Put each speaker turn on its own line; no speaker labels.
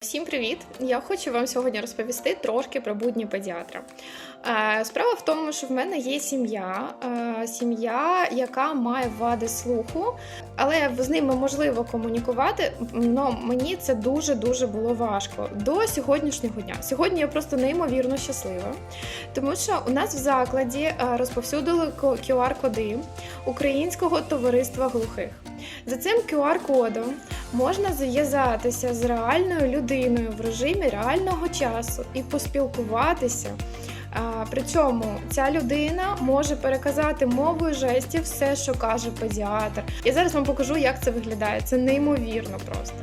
Всім привіт! Я хочу вам сьогодні розповісти трошки про будні педіатра. Е, Справа в тому, що в мене є сім'я, е, сім'я, яка має вади слуху, але з ними можливо комунікувати. але мені це дуже дуже було важко до сьогоднішнього дня. Сьогодні я просто неймовірно щаслива, тому що у нас в закладі е, розповсюдили QR-коди Українського товариства глухих. За цим QR-кодом можна зв'язатися з реальною людиною в режимі реального часу і поспілкуватися. При цьому ця людина може переказати мовою жестів все, що каже педіатр. Я зараз вам покажу, як це виглядає. Це неймовірно просто.